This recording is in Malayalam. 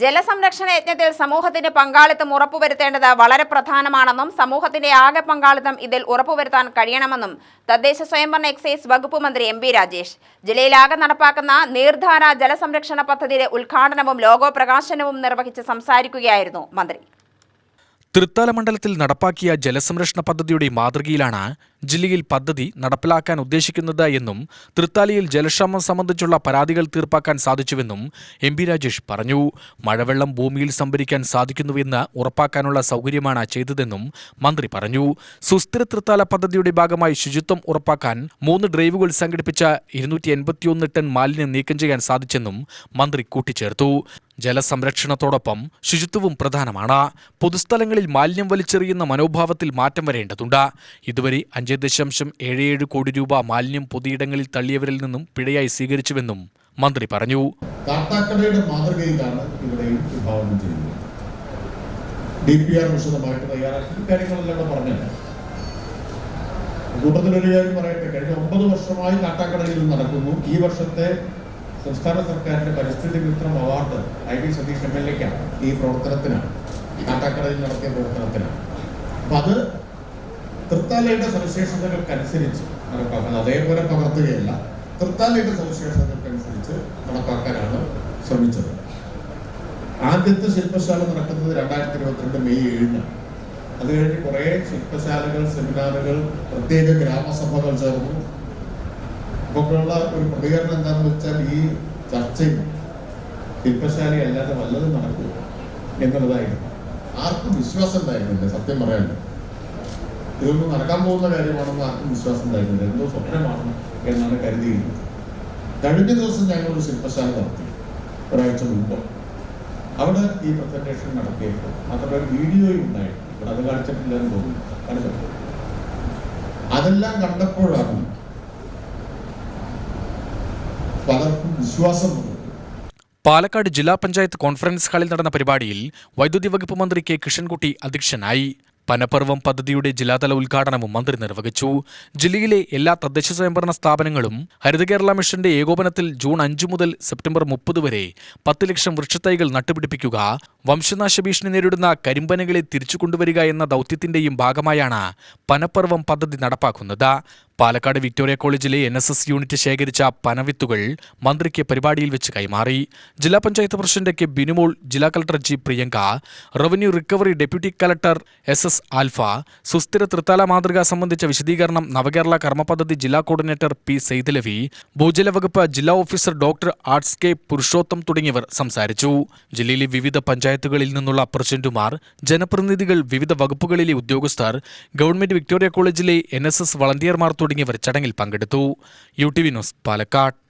ജലസംരക്ഷണ യജ്ഞത്തിൽ സമൂഹത്തിന്റെ പങ്കാളിത്തം ഉറപ്പുവരുത്തേണ്ടത് വളരെ പ്രധാനമാണെന്നും സമൂഹത്തിന്റെ ആകെ പങ്കാളിത്തം ഇതിൽ ഉറപ്പുവരുത്താൻ കഴിയണമെന്നും തദ്ദേശ സ്വയംഭരണ എക്സൈസ് വകുപ്പ് മന്ത്രി എം പി രാജേഷ്. ജില്ലയിലാകെ നടപ്പാക്കുന്ന നീർധാര ജലസംരക്ഷണ പദ്ധതിയുടെ ഉദ്ഘാടനവും ലോഗോ പ്രകാശനവും നിർവഹിച്ച് സംസാരിക്കുകയായിരുന്നു മന്ത്രി. തൃത്താല മണ്ഡലത്തിൽ നടപ്പാക്കിയ ജലസംരക്ഷണ പദ്ധതിയുടെ മാതൃകയിലാണ് ജില്ലയിൽ പദ്ധതി നടപ്പിലാക്കാൻ ഉദ്ദേശിക്കുന്നത് എന്നും തൃത്താലയിൽ ജലക്ഷാമം സംബന്ധിച്ചുള്ള പരാതികൾ തീർപ്പാക്കാൻ സാധിച്ചുവെന്നും എം പി രാജേഷ് പറഞ്ഞു. മഴവെള്ളം ഭൂമിയിൽ സംഭരിക്കാൻ സാധിക്കുന്നുവെന്ന് ഉറപ്പാക്കാനുള്ള സൗകര്യമാണ് ചെയ്തതെന്നും മന്ത്രി പറഞ്ഞു. സുസ്ഥിര തൃത്താല പദ്ധതിയുടെ ഭാഗമായി ശുചിത്വം ഉറപ്പാക്കാൻ മൂന്ന് ഡ്രൈവുകൾ സംഘടിപ്പിച്ച ഇരുന്നൂറ്റി ടൺ മാലിന്യം നീക്കം ചെയ്യാൻ സാധിച്ചെന്നും മന്ത്രി കൂട്ടിച്ചേർത്തു. ജലസംരക്ഷണത്തോടൊപ്പം ശുചിത്വവും പ്രധാനമാണ്. പൊതുസ്ഥലങ്ങളിൽ മാലിന്യം വലിച്ചെറിയുന്ന മനോഭാവത്തിൽ മാറ്റം വരേണ്ടതുണ്ട്. ഇതുവരെ അഞ്ച് ദശാംശം ഏഴ് ഏഴ് കോടി രൂപ മാലിന്യം പൊതുയിടങ്ങളിൽ തള്ളിയവരിൽ നിന്നും പിഴയായി സ്വീകരിച്ചുവെന്നും മന്ത്രി പറഞ്ഞു. കൂട്ടത്തിലൊരു കാര്യം പറയട്ടെ. കഴിഞ്ഞ ഒമ്പത് വർഷമായി കാട്ടാക്കടയിൽ നടക്കുന്നു. ഈ വർഷത്തെ സംസ്ഥാന സർക്കാരിന്റെ പരിസ്ഥിതി മിത്രം award I V Satish M L എക്കാണ്. ഈ പ്രവർത്തനത്തിനാണ്. കാട്ടാക്കടയിൽ നടത്തിയ പ്രവർത്തനത്തിനാണ്. അപ്പൊ അത് തൃത്താലയുടെ സവിശേഷതകൾക്കനുസരിച്ച് നടപ്പാക്കുന്നത് അതേപോലെ പകർത്തുകയല്ല തൃത്താലയുടെ സവിശേഷതകൾക്കനുസരിച്ച് നടപ്പാക്കാനാണ് ശ്രമിച്ചത്. ആദ്യത്തെ ശില്പശാല നടക്കുന്നത് രണ്ടായിരത്തി ഇരുപത്തിരണ്ട് മെയ് ഏഴിനാണ്. അത് കഴിഞ്ഞ് കുറേ ശില്പശാലകൾ സെമിനാറുകൾ പ്രത്യേക ഗ്രാമസഭകൾ ചേർന്നു. ഇപ്പൊക്കെയുള്ള ഒരു പ്രതികരണം എന്താണെന്ന് വെച്ചാൽ ഈ ചർച്ചയിൽ ശില്പശാലയല്ലാതെ വല്ലതും നടക്കും എന്നുള്ളതായിരുന്നു. ആർക്കും വിശ്വാസം ഉണ്ടായിരുന്നില്ല സത്യം പറയാനില്ല. ഇതൊന്നും നടക്കാൻ പോകുന്ന കാര്യമാണെന്ന് ആർക്കും വിശ്വാസം ഉണ്ടായിരുന്നില്ല. എന്തോ സ്വപ്നമാണ് എന്നാണ് കരുതിയിരുന്നത് കഴിഞ്ഞ ദിവസം ഞങ്ങളൊരു ശില്പശാല നടത്തി ഒരാഴ്ച മുമ്പ് അവിടെ ഈ പ്രസന്റേഷൻ നടത്തിയപ്പോൾ മാത്രമല്ല ഒരു വീഡിയോയും ഉണ്ടായിരുന്നു അത് കാണിച്ചിട്ടില്ലെന്ന് തോന്നുന്നു. അതെല്ലാം കണ്ടപ്പോഴാണ് വിശ്വാസം പാലക്കാട് ജില്ലാ പഞ്ചായത്ത് കോൺഫറൻസ് ഹാളിൽ നടന്ന പരിപാടിയിൽ വൈദ്യുതി വകുപ്പ് മന്ത്രി കെ കൃഷ്ണൻകുട്ടി അധ്യക്ഷനായി. പനപ്പർവം പദ്ധതിയുടെ ജില്ലാതല ഉദ്ഘാടനവും മന്ത്രി നിർവഹിച്ചു. ജില്ലയിലെ എല്ലാ തദ്ദേശ സ്വയംഭരണ സ്ഥാപനങ്ങളും ഹരിത കേരള മിഷന്റെ ഏകോപനത്തിൽ ജൂൺ അഞ്ചു മുതൽ സെപ്റ്റംബർ മുപ്പത് വരെ പത്ത് ലക്ഷം വൃക്ഷത്തൈകൾ നട്ടുപിടിപ്പിക്കുക വംശനാശ ഭീഷണി നേരിടുന്ന കരിമ്പനകളെ തിരിച്ചു കൊണ്ടുവരിക എന്ന ദൗത്യത്തിന്റെയും ഭാഗമായാണ് പനപ്പർവം പദ്ധതി നടപ്പാക്കുന്നത്. പാലക്കാട് വിക്ടോറിയ കോളേജിലെ എൻ എസ് എസ് യൂണിറ്റ് ശേഖരിച്ച പനവിത്തുകൾ മന്ത്രിക്ക് പരിപാടിയിൽ വെച്ച് കൈമാറി. ജില്ലാ പഞ്ചായത്ത് പ്രസിഡന്റ് കെ ബിനുമോൾ ജില്ലാ collector G Priyanka revenue recovery deputy collector S S Alpha സുസ്ഥിര തൃത്താല മാതൃക സംബന്ധിച്ച വിശദീകരണം നവകേരള കർമ്മപദ്ധതി ജില്ലാ കോർഡിനേറ്റർ പി സെയ്തലവി ഭൂജല വകുപ്പ് ജില്ലാ ഓഫീസർ ഡോക്ടർ ആർട്സ് കെ പുരുഷോത്തം തുടങ്ങിയവർ സംസാരിച്ചു. ജില്ലയിലെ വിവിധ പഞ്ചായത്തുകളിൽ നിന്നുള്ള പ്രസിഡന്റുമാർ ജനപ്രതിനിധികൾ വിവിധ വകുപ്പുകളിലെ ഉദ്യോഗസ്ഥർ ഗവൺമെന്റ് വിക്ടോറിയ കോളേജിലെ എൻ എസ് എസ് വളണ്ടിയർമാർ തുടങ്ങിയവർ ചടങ്ങിൽ പങ്കെടുത്തു. U T V news Palakkad.